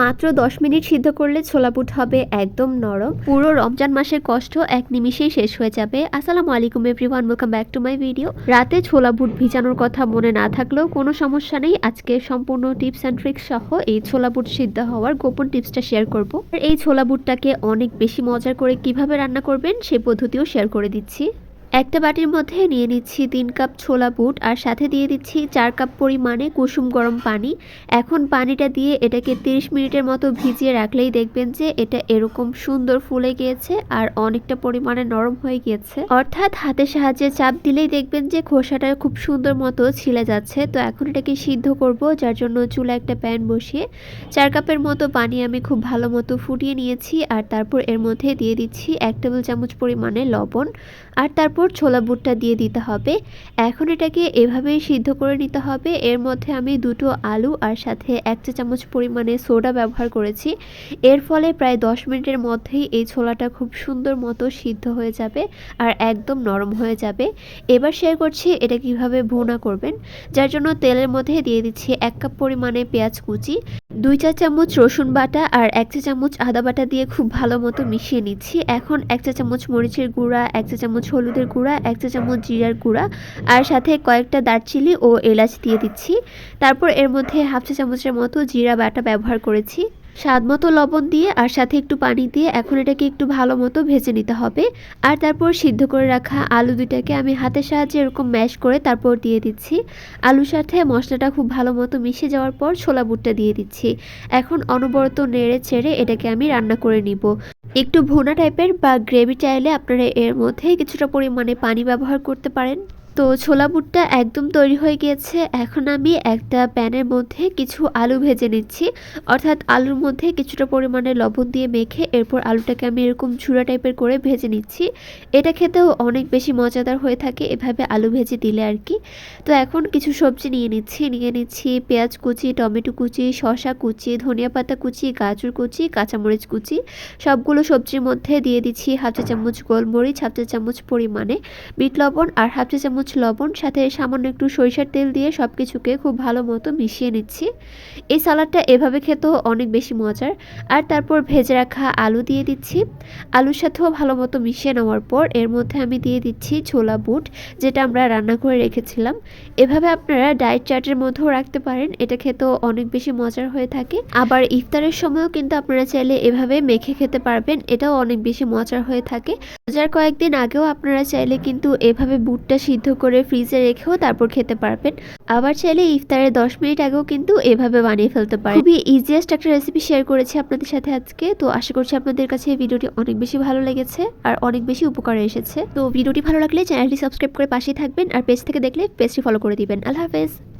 মাত্র দশ মিনিট সিদ্ধ করলে ছোলা বুট হবে একদম নরম। পুরো রমজান মাসের কষ্ট এক নিমিষেই শেষ হয়ে যাবে। আসসালামু আলাইকুম everyone welcome back to my video রাতে ছোলা বুট ভিজানোর কথা মনে না থাকলেও কোনো সমস্যা নেই। আজকে সম্পূর্ণ টিপস অ্যান্ড ট্রিক্স সহ এই ছোলা বুট সিদ্ধ হওয়ার গোপন টিপসটা শেয়ার করব। আর এই ছোলা বুটটাকে অনেক বেশি মজার করে কীভাবে রান্না করবেন সেই পদ্ধতিও শেয়ার করে দিচ্ছি। একটা বাটির মধ্যে নিয়ে নিচ্ছি তিন কাপ ছোলা বুট আর সাথে দিয়ে দিচ্ছি চার কাপ পরিমাণে কুসুম গরম পানি। এখন পানিটা দিয়ে এটাকে 30 মিনিটের মতো ভিজিয়ে রাখলেই দেখবেন যে এটা এরকম সুন্দর ফুলে গিয়েছে আর অনেকটা পরিমাণে নরম হয়ে গিয়েছে। অর্থাৎ হাতের সাহায্যে চাপ দিলেই দেখবেন যে খোসাটা খুব সুন্দর মতো ছিলে যাচ্ছে। তো এখন এটাকে সিদ্ধ করব, যার জন্য চুলা একটা প্যান বসিয়ে চার কাপের মতো পানি আমি খুব ভালো মতো ফুটিয়ে নিয়েছি। আর তারপর এর মধ্যে দিয়ে দিচ্ছি এক টেবিল চামচ পরিমাণে লবণ। আর তারপর ছোলা বুটটা দিয়ে দিতে হবে। এখন এটাকে এভাবেই সিদ্ধ করে নিতে হবে। এর মধ্যে আমি দুটো আলু আর সাথে এক চা চামচ পরিমাণে সোডা ব্যবহার করেছি। এর ফলে প্রায় দশ মিনিটের মধ্যেই এই ছোলাটা খুব সুন্দর মতো সিদ্ধ হয়ে যাবে আর একদম নরম হয়ে যাবে। এবার শেয়ার করছি এটা কীভাবে ভুনা করবেন। যার জন্য তেলের মধ্যে দিয়ে দিচ্ছি এক কাপ পরিমাণে পেঁয়াজ কুচি। দুই চা চামচ রসুন বাটা আর এক চা চামচ আদা বাটা দিয়ে খুব ভালো মতো মিশিয়ে নিচ্ছি। এখন এক চা চামচ মরিচের গুঁড়া, এক চা চামচ হলুদের গুঁড়া, এক চা চামচ জিরার গুঁড়া আর সাথে কয়েকটা দারচিনি ও এলাচ দিয়ে দিচ্ছি। তারপর এর মধ্যে হাফ চা চামচের মতো জিরা বাটা ব্যবহার করেছি। স্বাদ মতো লবণ দিয়ে আর সাথে একটু পানি দিয়ে এখন এটাকে একটু ভালো মতো ভেজে নিতে হবে। আর তারপর সিদ্ধ করে রাখা আলু দুইটাকে আমি হাতের সাহায্যে এরকম ম্যাশ করে তারপর দিয়ে দিচ্ছি। আলুর সাথে মশলাটা খুব ভালো মতো মিশে যাওয়ার পর ছোলা বুটটা দিয়ে দিচ্ছি। এখন অনবরত নেড়ে ছেড়ে এটাকে আমি রান্না করে নিব। একটু ভুনা টাইপের বা গ্রেভি চাইলে আপনারা এর মধ্যে কিছুটা পরিমাণে পানি ব্যবহার করতে পারেন। তো ছোলা বুটটা একদম তৈরি হয়ে গিয়েছে। এখন আমি একটা প্যানের মধ্যে কিছু আলু ভেজে নিচ্ছি। অর্থাৎ আলুর মধ্যে কিছুটা পরিমাণে লবণ দিয়ে মেখে এরপর আলুটাকে আমি এরকম চূড়া টাইপের করে ভেজে নিচ্ছি। এটা খেতেও অনেক বেশি মজাদার হয়ে থাকে এভাবে আলু ভেজে দিলে আর কি। তো এখন কিছু সবজি নিয়ে নিচ্ছি। নিয়ে নিচ্ছি পেঁয়াজ কুচি, টমেটো কুচি, শসা কুচি, ধনিয়া পাতা কুচি, গাজর কুচি, কাঁচামরিচ কুচি। সবগুলো সবজির মধ্যে দিয়ে দিচ্ছি হাফ চা চামচ গোলমরিচ, হাফ চা চামচ পরিমাণে বিট লবণ আর হাফ চা চামচ লবণ, সাথে সামান্য একটু সরিষার তেল দিয়ে সব কিছুকে খুব ভালো মতো মিশিয়ে নিচ্ছি। এই সালাডটা এভাবে খেতেও অনেক বেশি মজার। আর তারপর ভেজে রাখা আলু দিয়ে দিচ্ছি। আলুর সাথেও ভালো মতো মিশিয়ে নেওয়ার পর এর মধ্যে আমি দিয়ে দিচ্ছি ছোলা বুট, যেটা আমরা রান্না করে রেখেছিলাম। এভাবে আপনারা ডায়েট চার্টের মধ্যেও রাখতে পারেন, এটা খেতেও অনেক বেশি মজার হয়ে থাকে। আবার ইফতারের সময়ও কিন্তু আপনারা চাইলে এভাবে মেখে খেতে পারবেন, এটাও অনেক বেশি মজার হয়ে থাকে। যার কয়েকদিন আগেও আপনারা চাইলে কিন্তু এভাবে বুটটা সিদ্ধ করে ফ্রিজে রেখেও তারপর খেতে পারবেন। আবার চাইলে ইফতারের দশ মিনিট আগেও কিন্তু এভাবে বানিয়ে ফেলতে পারে খুবই ইজিয়েস্ট একটা রেসিপি শেয়ার করেছি আপনাদের সাথে আজকে। তো আশা করছি আপনাদের কাছে ভিডিওটি অনেক বেশি ভালো লেগেছে আর অনেক বেশি উপকারে এসেছে। তো ভিডিওটি ভালো লাগলে চ্যানেলটি সাবস্ক্রাইব করে পাশেই থাকবেন আর পেজ থেকে দেখলে পেজটি ফলো করে দিবেন। আল্লাহ হাফেজ।